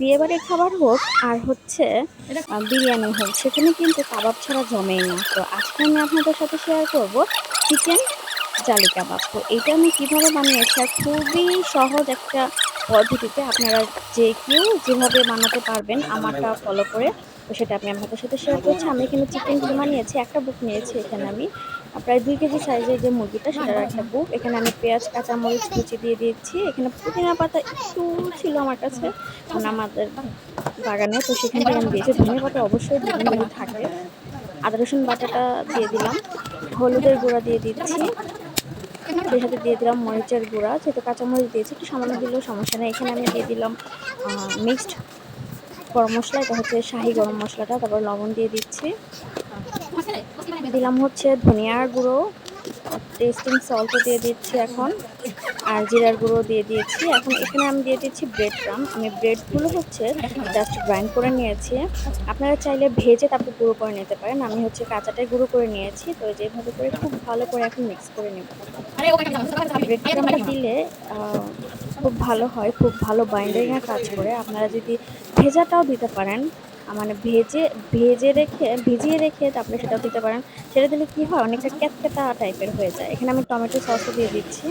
বিয়েবাড়ির খাবার হোক আর হচ্ছে বিরিয়ানি হোক সেখানে কিন্তু কাবাব ছাড়া জমেই না। তো আজকে আমি আপনাদের সাথে শেয়ার করব চিকেন জালি কাবাব। তো এটা আমি কীভাবে বানিয়েছি আর খুবই সহজ একটা পদ্ধতিতে আপনারা যে কেউ যেভাবে বানাতে পারবেন আমারটা ফলো করে তো সেটা আমি আপনাদের সাথে শেয়ার করছি। আমি এখানে চিকেন কিমা নিয়েছি একটা বুক নিয়েছি এখানে আমি। প্রায় দুই কেজি সাইজের যে মুরগিটা, সেটার একটা বুক। এখানে আমি পেঁয়াজ, কাঁচামরিচ কুচি দিয়ে দিচ্ছি এখানে পুদিনা পাতা একটু ছিল আমার কাছে মানে আমাদের বাগানে, তো সেখান থেকে আমি দিয়েছি। ধনে পাতা অবশ্যই দিবেন থাকে। আদা, রসুন বাটাটা দিয়ে দিলাম। হলুদের গুঁড়া দিয়ে দিচ্ছি। সেই সাথে দিয়ে দিলাম মরিচের গুঁড়া। যেহেতু কাঁচামরিচ দিয়েছি, একটু সামান্য দিলেও সমস্যা নেই। এখানে আমি দিয়ে দিলাম মিক্সড গরম মশলা। এটা হচ্ছে শাহি গরম মশলাটা। তারপর লবণ দিয়ে দিচ্ছি। দিলাম হচ্ছে ধনিয়ার গুঁড়ো টেস্টিং সল্টও দিয়ে দিচ্ছি এখন, আর জিরার গুঁড়ো দিয়ে দিয়েছি। এখন এখানে আমি দিয়ে দিচ্ছি ব্রেড ক্রাম আমি ব্রেডগুলো হচ্ছে জাস্ট গ্রাইন্ড করে নিয়েছি। আপনারা চাইলে ভেজে তারপর গুঁড়ো করে নিতে পারেন। আমি হচ্ছে কাঁচাটাই গুঁড়ো করে নিয়েছি। তো যেভাবে করে খুব ভালো করে এখন মিক্স করে নেব। ব্রেড ক্রামটা দিলে খুব ভালো হয়, খুব ভালো বাইন্ডিংয়ের কাজ করে। আপনারা যদি ভেজাটাও দিতে পারেন মানে ভেজে ভেজে রেখে, ভিজিয়ে রেখে তারপরে সেটাও দিতে পারেন। সেটা দিলে কী হয়? অনেকটা ক্যাতকেতা টাইপের হয়ে যায়। এখানে আমি টমেটো সসও দিয়ে দিচ্ছি।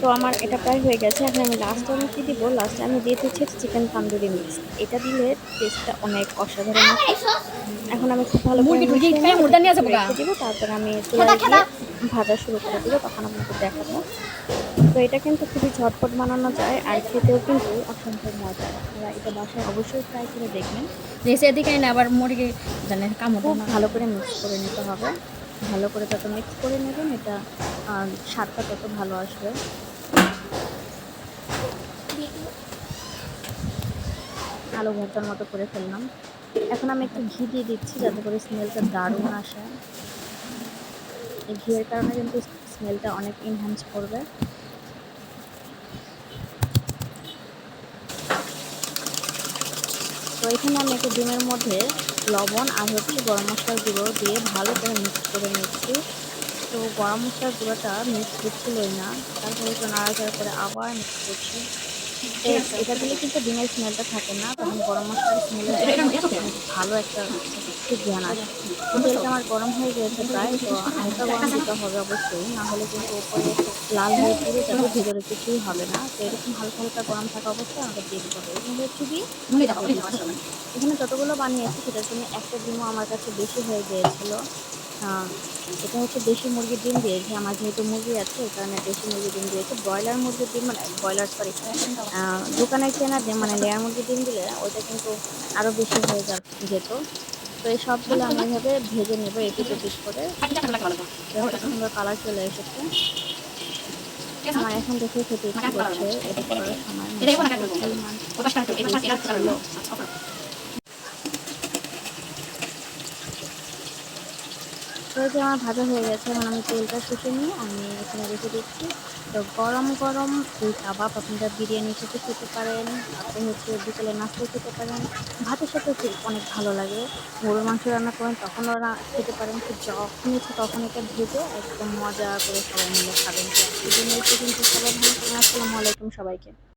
তো আমার এটা প্রায় হয়ে গেছে। এখন আমি লাস্টে আমি কী দিব? লাস্টে আমি দিয়ে দিচ্ছি চিকেন তান্দুরি মিক্স এটা দিলে টেস্টটা অনেক অসাধারণ এখন আমি খুব ভালো করে দিব তারপর আমি ভাজা শুরু করে দিব তখন আপনাকে দেখাবো। তো এটা কিন্তু খুবই ঝটপট বানানো যায় আর খেতেও কিন্তু অসম্ভব মজা। আপনারা এটা বাসায় অবশ্যই ট্রাই করে দেখবেন। দেশে এদিকে না আবার মুরগি জানে কামড় ভালো করে মিক্স করে নিতে হবে। ভালো করে যত মিক্স করে নেবেন এটা স্বাদটা তত ভালো আসবে। আলু ভর্তার মতো করে ফেললাম। এখন আমি একটু ঘি দিয়ে দিচ্ছি যাতে করে স্মেলটা দারুণ আসে। এই ঘিয়ের কারণে কিন্তু স্মেলটা অনেক ইনহ্যান্স করবে। তো এখানে আমি একটা ডিমের মধ্যে লবণ আর হচ্ছে গরম মশলার গুঁড়ো দিয়ে ভালো করে মিক্স করে নিচ্ছি। তো গরম মশলার গুঁড়োটা মিক্স হচ্ছিলই না। তারপরে একটু নাড়াচাড়া করে আবার মিক্স করছি। এটা দিলে কিন্তু ডিমের স্মেলটা থাকে না তখন গরম মশলার স্মেল ভালো একটা জ্ঞান আসে তো তেলটা আমার গরম হয়ে গিয়েছে প্রায় তো হালকা গরম দিতে হবে অবশ্যই না হলে কিন্তু উপরে লাল হয়ে পুড়ে যাবে ভিতরে কিছুই হবে না। তো এরকম হালকা হালকা গরম থাকা অবস্থায় আমাকে দিয়ে দিতে হবে। এখানে হচ্ছে কি এখানে যতগুলো বানিয়েছি সেটার জন্য একটা ডিমও আমার কাছে বেশি হয়ে গিয়েছিল। এটা হচ্ছে দেশি মুরগির ডিম দিয়েছি আমার যেহেতু মুরগি আছে এই কারণে দেশি মুরগির ডিম দিয়েছি। ব্রয়লার মুরগির ডিম মানে ব্রয়লার সরি দোকানে কেনা ডিম মানে লেয়ার মুরগির ডিম দিলে ওইটা কিন্তু আরও বেশি হয়ে যা যেত তো এই সবগুলো আমি এভাবে ভেজে নেব এপিট এপিট করে। সুন্দর কালার চলে এসেছে। আমার এখন দেখে খেতে ইচ্ছে করছে। এটা করার সময় পরিমাণ ছিল। তো যে আমার ভাজা হয়ে গেছে। এখন আমি তেলটা শুষে নিয়ে আমি এখানে রেখে দিচ্ছি। তো গরম গরম এই কাবাব, আপনারা বিরিয়ানির সাথে খেতে পারেন, আপনি হচ্ছে বিকেলে নাস্তা খেতে পারেন। ভাতের সাথে খুব অনেক ভালো লাগে। গরুর মাংস রান্না করেন, তখনও খেতে পারেন। তো যখন ইচ্ছে তখন এটা ভেজে একদম মজা করে সবাই মিলে খাবেন। তো আজকের জন্য এই সবাই ভালো আসসালামু আলাইকুম সবাইকে।